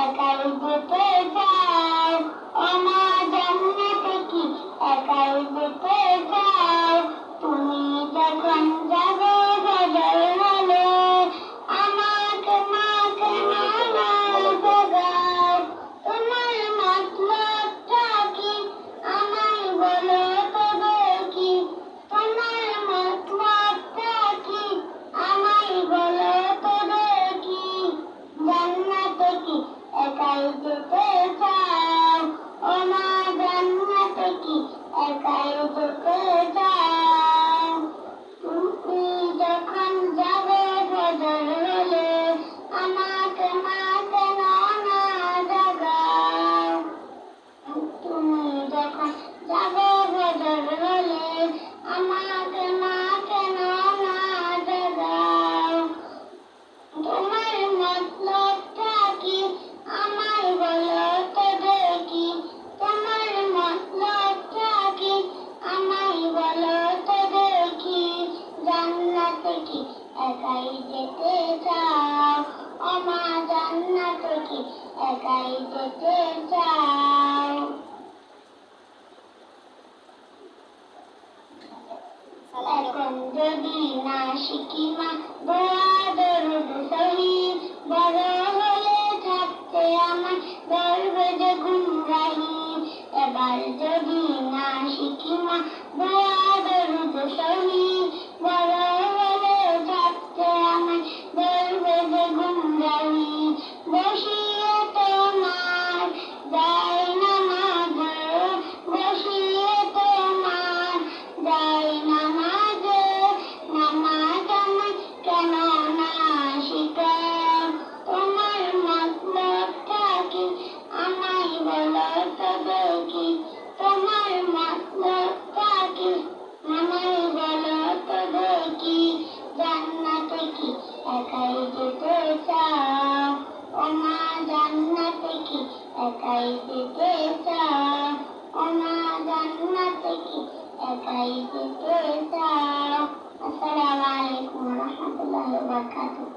Sacaram o papai. যেতে চাও অমা একাই যেতে চাও? এখন যদি না শিখি মা দরুদ সহি বড় হলে থাকতে আমার যে এবার যদি না শিখি মা দোয়া দরুদ সহি বড় একাই যেতে চাও ওমা জান্নাতে কি একাই যেতে চাও ওমা একাই যেতে চাও আসসালামু আলাইকুম ওয়া রাহমাতুল্লাহি